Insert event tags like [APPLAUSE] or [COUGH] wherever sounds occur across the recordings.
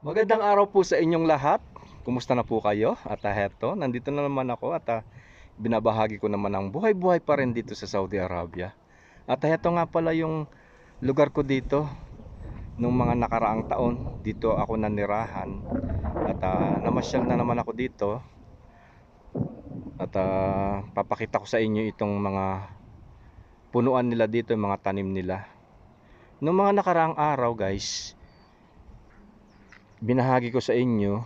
Magandang araw po sa inyong lahat. Kumusta na po kayo? At ah, heto, nandito na naman ako at ah, binabahagi ko naman ang buhay-buhay pa rin dito sa Saudi Arabia. At heto nga pala yung lugar ko dito nung mga nakaraang taon. Dito ako nanirahan at ah, namasyal na naman ako dito. At ah, papakita ko sa inyo itong mga punuan nila dito, yung mga tanim nila. Nung mga nakaraang araw guys, binahagi ko sa inyo,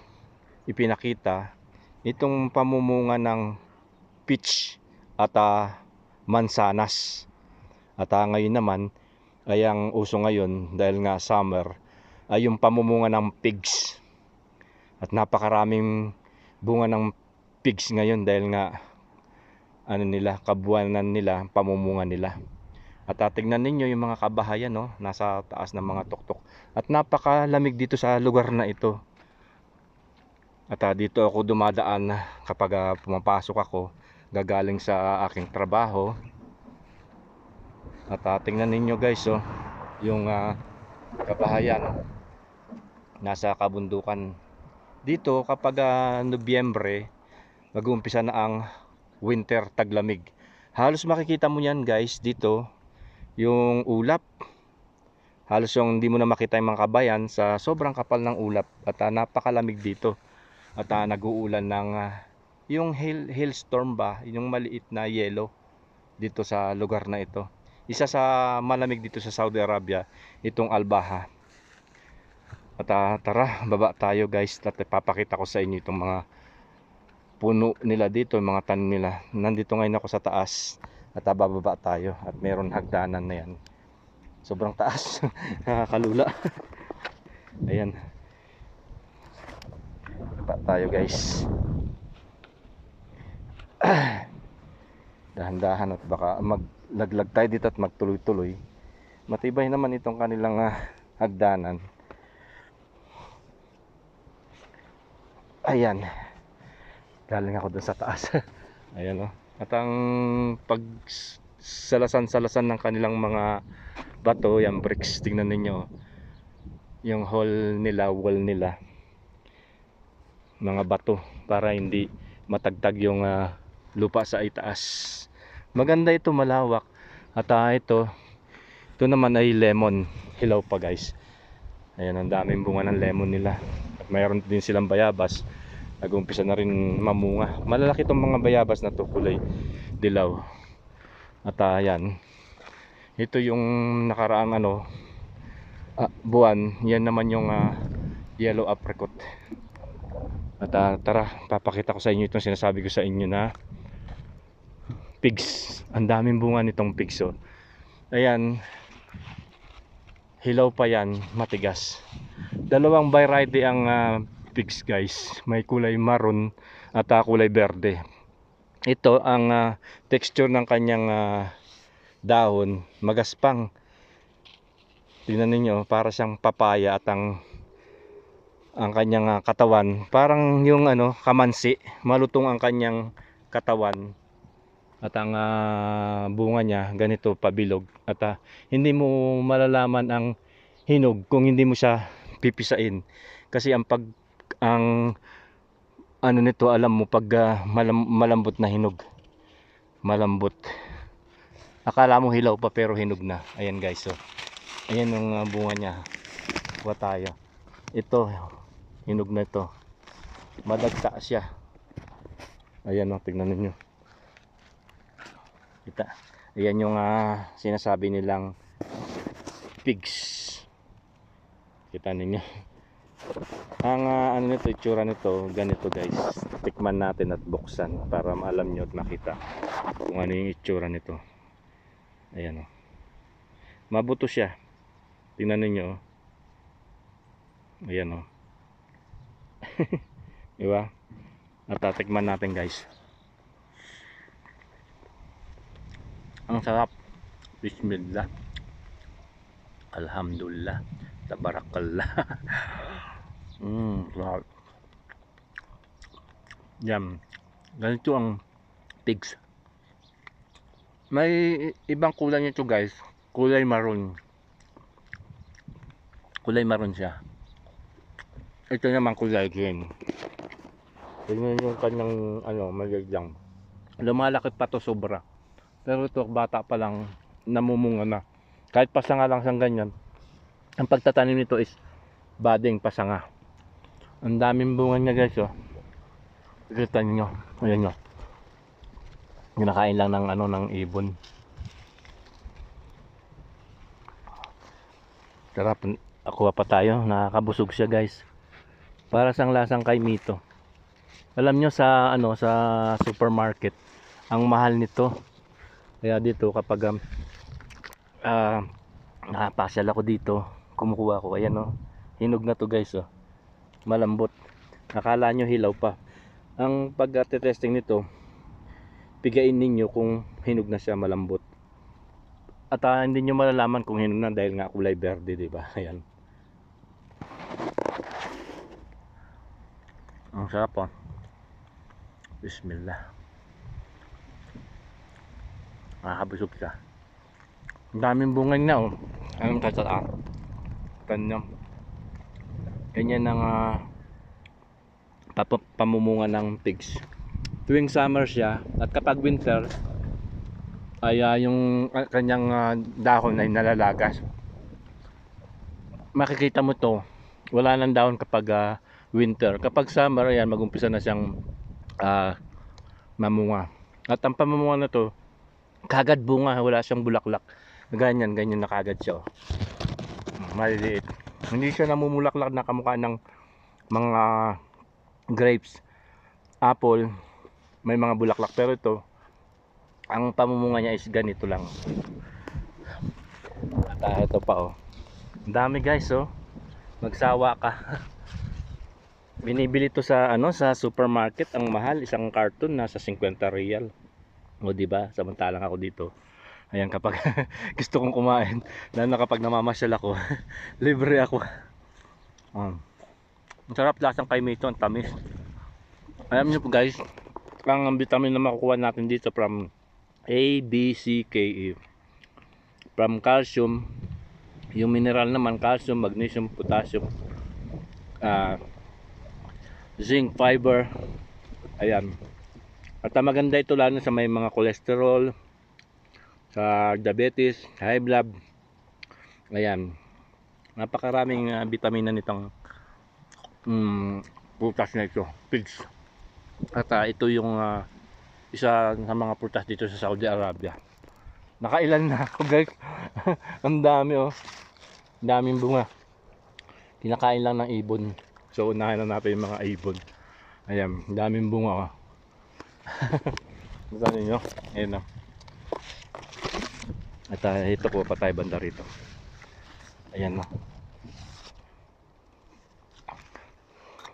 ipinakita itong pamumunga ng peach at ah, mansanas. At ah, ngayon naman ay ang uso ngayon dahil nga summer ay yung pamumunga ng pigs. At napakaraming bunga ng pigs ngayon dahil nga ano nila, kabuanan nila, pamumunga nila. At tignan ninyo yung mga kabahayan no, nasa taas ng mga tuktok. At napakalamig dito sa lugar na ito. At ah, dito ako dumadaan kapag ah, pumapasok ako gagaling sa aking trabaho. At tingnan ninyo guys oh, yung ah, kabahayan nasa kabundukan. Dito kapag ah, Nobyembre mag-uumpisa na ang winter taglamig. Halos makikita mo yan guys dito yung ulap. Halos yung hindi mo na makita yung mga kabayan sa sobrang kapal ng ulap at ah, napakalamig dito. At ah, nag-uulan ng ah, yung hail, hailstorm ba yung maliit na yellow dito sa lugar na ito. Isa sa malamig dito sa Saudi Arabia itong Albaha. At ah, tara baba tayo guys at papakita ko sa inyo itong mga puno nila dito yung mga tanim nila. Nandito ngayon ako sa taas at bababa tayo at meron hagdanan na yan. Sobrang taas. [LAUGHS] Nakakalula. [LAUGHS] Ayan. Baba tayo guys. [CLEARS THROAT] Dahan-dahan at baka maglaglag tayo dito at magtuloy-tuloy. Matibay naman itong kanilang ah, hagdanan. Ayan. Galing ako dun sa taas. [LAUGHS] Ayan o at ang pag salasan-salasan ng kanilang mga bato, yung bricks, tingnan ninyo. Yung hole nila, wall nila. Mga bato para hindi matagtag yung ah, lupa sa itaas. Maganda ito, malawak. At ah, ito, ito naman ay lemon. Hilaw pa guys. Ayan, ang daming bunga ng lemon nila. At mayroon din silang bayabas nag-umpisa na rin mamunga. Malalaki itong mga bayabas na to kulay dilaw. At uh, yan. Ito yung nakaraang ano ah, buwan. Yan naman yung ah, yellow apricot. At ah, tara, papakita ko sa inyo itong sinasabi ko sa inyo na pigs. Ang daming bunga nitong pigs oh. Ayan. Hilaw pa yan, matigas. Dalawang variety ang ah, pigs guys. May kulay maroon at ah, kulay berde. Ito ang ah, texture ng kanyang ah, dahon, magaspang. Tingnan ninyo, para siyang papaya at ang ang kanyang ah, katawan, parang yung ano, kamansi, malutong ang kanyang katawan. At ang ah, bunga niya ganito pabilog at ah, hindi mo malalaman ang hinog kung hindi mo siya pipisain. Kasi ang pag ang ano nito alam mo pag ah, malam- malambot na hinog. Malambot. Akala mo hilaw pa pero hinog na. Ayan guys so ayan yung ah, bunga niya. Kuha tayo. Ito hinog na ito. Madagta siya. Ayan o tignan ninyo. Kita. Ayan yung ah, sinasabi nilang pigs. Kita ninyo ang ah, ano nito, itsura nito, ganito guys. Tikman natin at buksan para maalam nyo at makita kung ano yung itsura nito. Ayan o. Mabuto siya. Tingnan ninyo o. Ayan [LAUGHS] o. diba? At tatikman natin guys. Ang sarap. Bismillah. Alhamdulillah. Tabarakallah. [LAUGHS] Mm, sarap. Yan. Ganito ang pigs. May ibang kulay nito guys. Kulay maroon. Kulay maroon siya. ito naman kulay green. Tingnan yung kanyang ano, maliit lang. Lumalaki pa to sobra. Pero ito bata pa lang namumunga na. Kahit pasanga lang siyang ganyan. Ang pagtatanim nito is bading pasanga. Ang daming bunga niya guys oh. Kita niyo. Ayan nyo. Ginakain lang ng ano ng ibon. Tara, akuha pa tayo. Nakakabusog siya guys. Para sang lasang kay Mito. Alam nyo sa ano sa supermarket, ang mahal nito. Kaya dito kapag um, ah nakapasyal ako dito, kumukuha ako. Ayan oh. Hinog na to guys oh. Malambot. Akala nyo hilaw pa. Ang pag-testing nito, pigain ninyo kung hinog na siya malambot. At ah, hindi nyo malalaman kung hinog na dahil nga kulay berde, di ba? [LAUGHS] Ayan. Ang sarap oh. Bismillah. Nakakabusog siya. Ang daming bungay na oh. Anong tataan? Tanyam. Ganyan ang pap- pamumunga ng pigs. Tuwing summer siya at kapag winter ay ah, yung kanyang ah, dahon ay nalalagas. Makikita mo to, wala nang dahon kapag ah, winter. Kapag summer, ayan, magumpisa na siyang ah, mamunga. At ang pamumunga na to, kagad bunga, wala siyang bulaklak. Ganyan, ganyan na kagad siya. Oh. Maliliit. Hindi siya namumulaklak na kamukha ng mga grapes, apple, may mga bulaklak. Pero ito, ang pamumunga niya is ganito lang. At ah, ito pa oh. Dami guys oh. Magsawa ka. [LAUGHS] Binibili to sa ano sa supermarket, ang mahal isang carton nasa 50 real. O di ba? Samantalang ako dito. Ayan kapag [LAUGHS] gusto kong kumain, lalo na kapag namamasyal ako, [LAUGHS] libre ako. Um, ang sarap lasang kay Mito, ang tamis. Alam niyo po guys, ang vitamin na makukuha natin dito from A, B, C, K, E. From calcium, yung mineral naman, calcium, magnesium, potassium, ah, zinc, fiber, ayan. At maganda ito lalo sa may mga cholesterol, sa diabetes, high blood, ayan. Napakaraming uh, vitamina nitong mm, prutas na ito, pigs. At ah, ito yung ah, isa sa mga prutas dito sa Saudi Arabia. Nakailan na ako guys. [LAUGHS] Ang dami oh. Ang daming bunga. Kinakain lang ng ibon. So unahin na natin yung mga ibon. Ayan, daming bunga oh. [LAUGHS] Kita ninyo? Ayan oh. At ah, ito po patay banda rito. Ayan oh.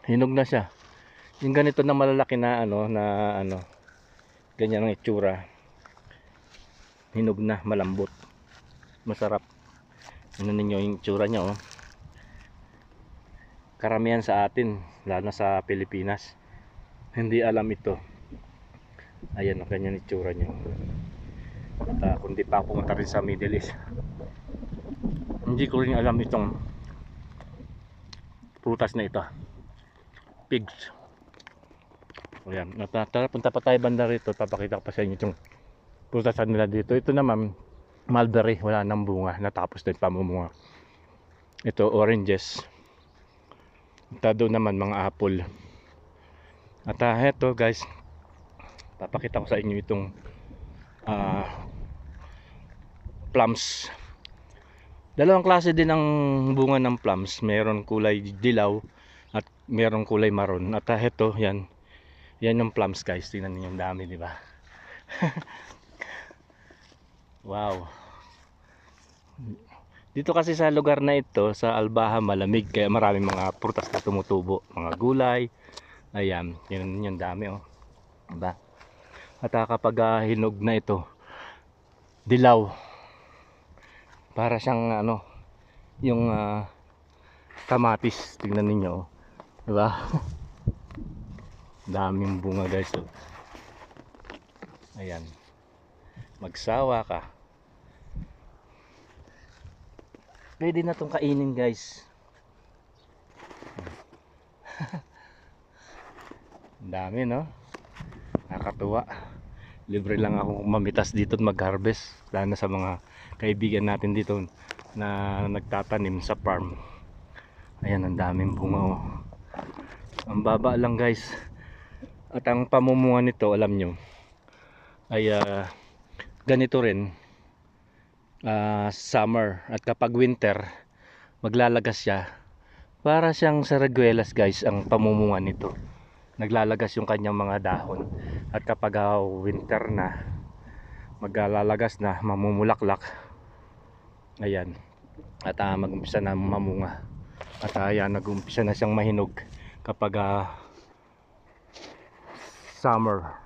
Hinog na siya. Yung ganito na malalaki na ano na ano ganyan ang itsura. Hinog na, malambot. Masarap. Ano ninyo yung itsura niya oh. Karamihan sa atin, lalo na sa Pilipinas, hindi alam ito. Ayan, oh, ganyan itsura niya. At ah, kung di pa pumunta rin sa Middle East, hindi ko rin alam itong prutas na ito. Pigs. Ayan, at ah, tara punta pa tayo banda rito, papakita ko pa sa inyo itong prutasan nila dito. Ito naman, mulberry, wala nang bunga, natapos na pamumunga. Ito, oranges. Ito doon naman, mga apple. At ah, eto guys, papakita ko sa inyo itong ah, plums. Dalawang klase din ang bunga ng plums. Meron kulay dilaw at meron kulay maroon. At ah, eto, yan. Yan yung plums guys. Tingnan niyo yung dami, di ba? [LAUGHS] wow. Dito kasi sa lugar na ito, sa Albaha, malamig. Kaya maraming mga prutas na tumutubo. Mga gulay. Ayan. Yan yung dami, oh. Diba? At ah, kapag ah, hinog na ito, dilaw. Para siyang ano, yung ah, kamatis. Tingnan ninyo, oh. Diba? [LAUGHS] Daming bunga guys, oh. Ayan. Magsawa ka. Pwede na tong kainin guys. [LAUGHS] Dami no. Nakakatuwa. Libre lang ako mamitas dito at mag-harvest. Lalo na sa mga kaibigan natin dito na nagtatanim sa farm. Ayan, ang daming bunga oh. Ang baba lang guys. At ang pamumunga nito, alam nyo, ay ah, ganito rin. Ah, summer. At kapag winter, maglalagas siya. Para siyang saragwelas guys, ang pamumunga nito. Naglalagas yung kanyang mga dahon. At kapag ah, winter na, maglalagas na, mamumulaklak. Ayan. At uh, mag-umpisa na mamunga. At uh, ayan, nag-umpisa na siyang mahinog kapag ah, summer.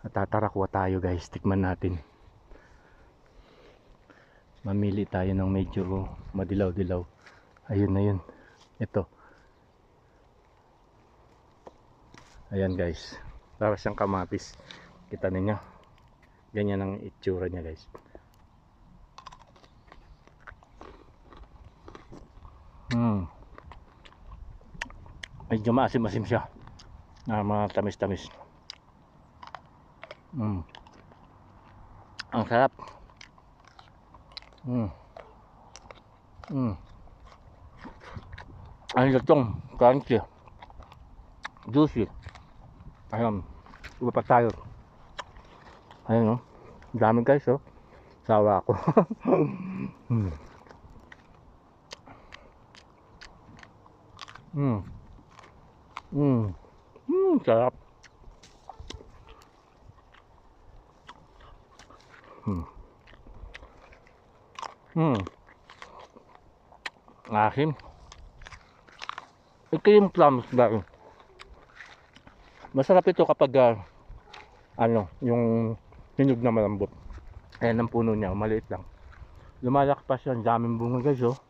At uh, tara, kuha tayo guys. Tikman natin. Mamili tayo ng medyo madilaw-dilaw. Ayun na yun. Ito. Ayan guys. Para siyang kamatis. Kita ninyo. Ganyan ang itsura niya guys. Hmm. Medyo maasim-asim siya. Na mga tamis-tamis. Hmm. Ang sarap. Hmm. Hmm. Ang latong, crunchy. Juicy. Ayun. Iba pa tayo. Ayun, no? Ang Dami guys, oh. Sawa ako. [LAUGHS] hmm. Mm. Mm. Mm, sarap. Mm. Mm. Asim. Ito yung plums ba? Masarap ito kapag ah, ano, yung hinog na malambot. Ayan ang puno niya, maliit lang. Lumalak pa siya, daming bunga guys oh.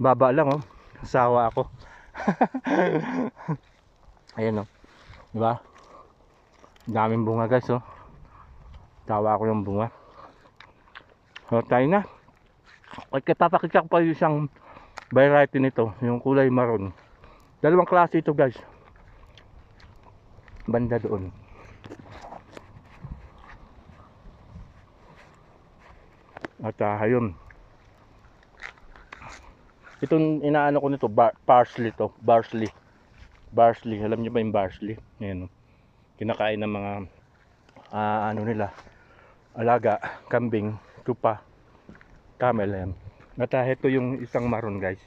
Baba lang oh. Sawa ako. [LAUGHS] Ayan o. Diba? Daming bunga guys oh. Tawa ako yung bunga. So tayo na. At papakita ko pa yung isang variety nito. Yung kulay maroon. Dalawang klase ito guys. Banda doon. At uh, ayun. Itong inaano ko nito, parsley to, parsley. Parsley, alam niyo ba yung parsley? Ayan. oh. Kinakain ng mga ah, ano nila, alaga, kambing, tupa, camel yan. At ah, ito yung isang maroon guys.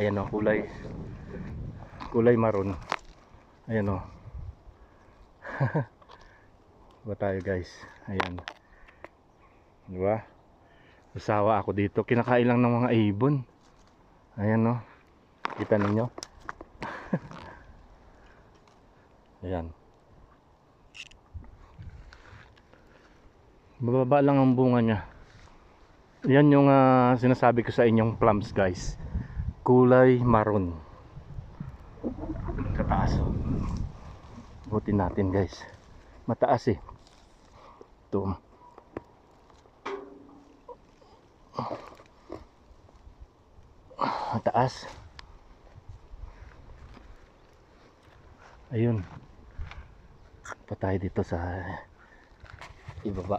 Ayan o, kulay kulay maroon. Ayan [LAUGHS] o. Ba tayo guys. Ayan. Di ba? Usawa ako dito. Kinakain lang ng mga ibon. Ayan no. Kita ninyo. [LAUGHS] Ayan. Bababa lang ang bunga niya. Yan yung ah, sinasabi ko sa inyong plums guys. Kulay maroon. Sa taas. oh. Butin natin guys. Mataas eh. Ito. Mataas. Ayun. Pa tayo dito sa ibaba.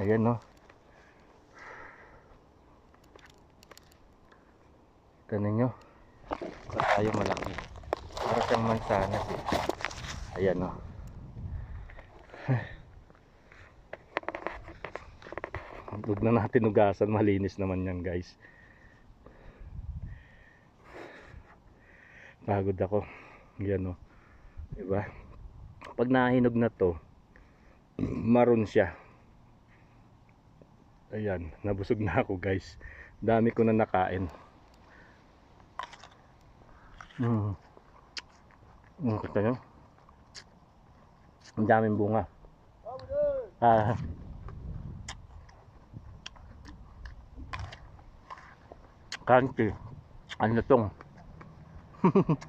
Ayan no? Kita ninyo pa tayo malaki para siyang mansanas eh. Ayan o. [SIGHS] Huwag na natin ugasan. Malinis naman yan guys. Pagod ako. Yan o. Diba? Pag nahinog na to, [CLEARS THROAT] maroon siya. Ayan. Nabusog na ako guys. Dami ko na nakain. Hmm. Ang kita nyo. Ang daming bunga. Ah. Kanti. Ano tong? [LAUGHS]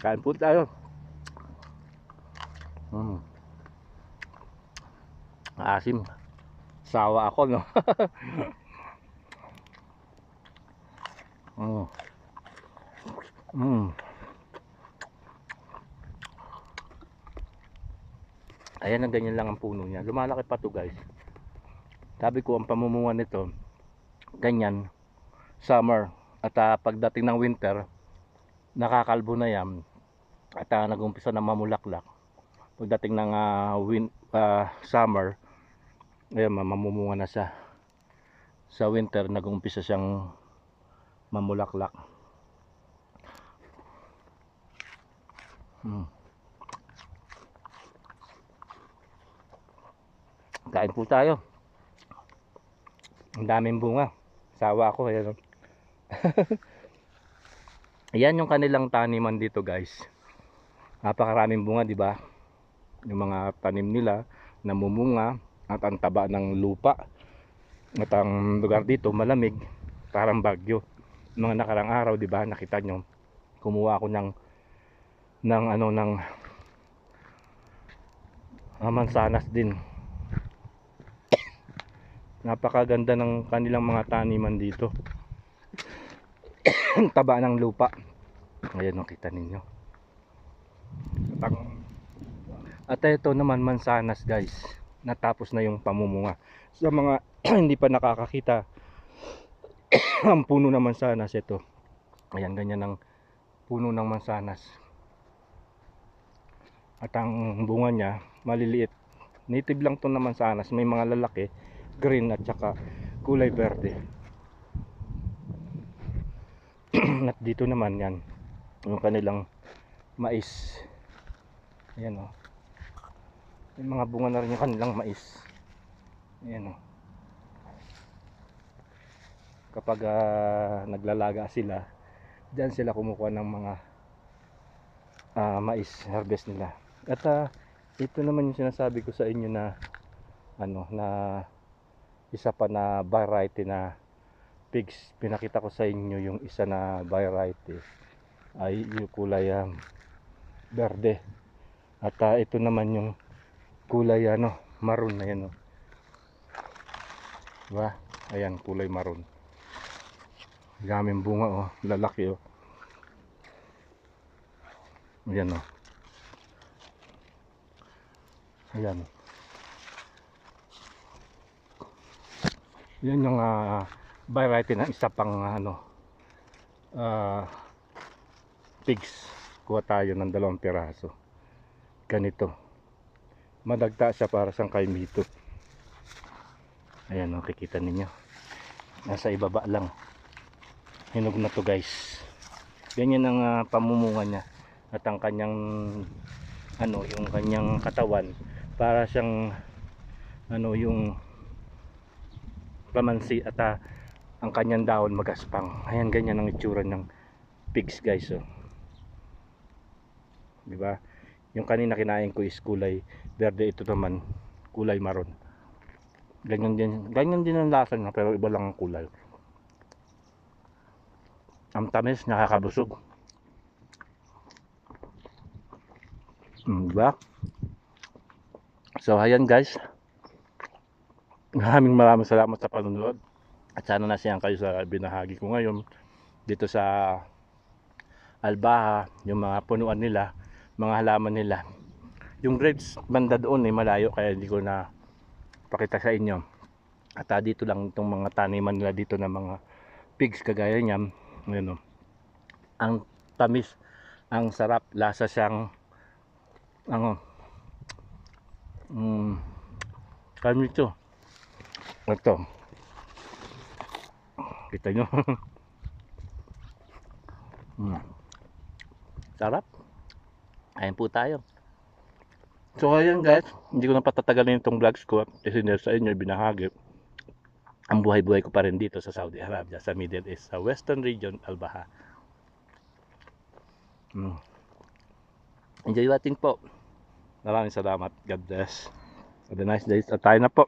Kain po tayo. Mm. Asim. Sawa ako, no? [LAUGHS] mm. Mm. Ayan ang ganyan lang ang puno niya. Lumalaki pa to guys. Sabi ko ang pamumunga nito, ganyan, summer. At ah, pagdating ng winter, nakakalbo na yan. At uh, nag-umpisa na mamulaklak. Pagdating ng ah, win- ah, summer, ayan, ma- mamumunga na siya. Sa winter, nag-umpisa siyang mamulaklak. Hmm. Kain po tayo. Ang daming bunga. Sawa ako. Ayan. [LAUGHS] Ayan yung kanilang taniman dito guys. Napakaraming bunga, di ba? Yung mga tanim nila namumunga at ang taba ng lupa. At ang lugar dito malamig, parang bagyo. Mga nakarang araw, di ba? Nakita nyo. Kumuha ako ng ng ano ng ah, mansanas din. Napakaganda ng kanilang mga taniman dito. [COUGHS] Taba ng lupa. Ayan nakita ninyo. At ito naman mansanas guys. Natapos na yung pamumunga. Sa mga [COUGHS] hindi pa nakakakita [COUGHS] ang puno ng mansanas ito. Ayan ganyan ang puno ng mansanas. At ang bunga niya maliliit. Native lang to naman mansanas. May mga lalaki green at saka kulay verde. [CLEARS THROAT] at dito naman yan yung kanilang mais ayan o may mga bunga na rin yung kanilang mais ayan o kapag ah, naglalaga sila dyan sila kumukuha ng mga ah, mais harvest nila at ah, ito naman yung sinasabi ko sa inyo na ano na isa pa na variety na pigs. Pinakita ko sa inyo yung isa na variety ay yung kulay um, berde. At ah, ito naman yung kulay ano maroon. Na yan oh. diba? Ayan kulay maroon. Daming bunga oh. Lalaki oh. Ayan oh ayan. Yan yung ah, variety ng isa pang ano ah pigs. Kuha tayo ng dalawang piraso. Ganito. Madagta siya para sa kaimito ayan nakikita ninyo. Nasa ibaba lang. Hinog na to guys. Ganyan ang ah, pamumunga niya at ang kanyang ano yung kanyang katawan para siyang ano yung lamansi at ah, ang kanyang dahon magaspang. Ayan ganyan ang itsura ng pigs guys oh. di ba? Yung kanina kinain ko is kulay verde ito naman kulay maroon. Ganyan din ganyan din ang lasa niya pero iba lang ang kulay. Ang tamis nakakabusog. Mm, di ba so ayan guys maraming maraming salamat sa panonood at sana nasiyahan kayo sa binahagi ko ngayon dito sa Albaha, yung mga punuan nila, mga halaman nila. Yung grapes banda doon eh malayo kaya hindi ko na pakita sa inyo. At ah, dito lang itong mga taniman nila dito ng mga pigs kagaya niyan. Ano, ang tamis, ang sarap, lasa siyang ano, mm, kami ito. Ito. Kita nyo. [LAUGHS] mm. Sarap. Ayan po tayo. So ayan guys, hindi ko na patatagalin itong vlogs ko isinare sa inyo, binahagi. Ang buhay-buhay ko pa rin dito sa Saudi Arabia, sa Middle East, sa Western Region, Al-Baha. Mm. Enjoy watching po. Maraming salamat. God bless. Have a nice day. At tayo na po.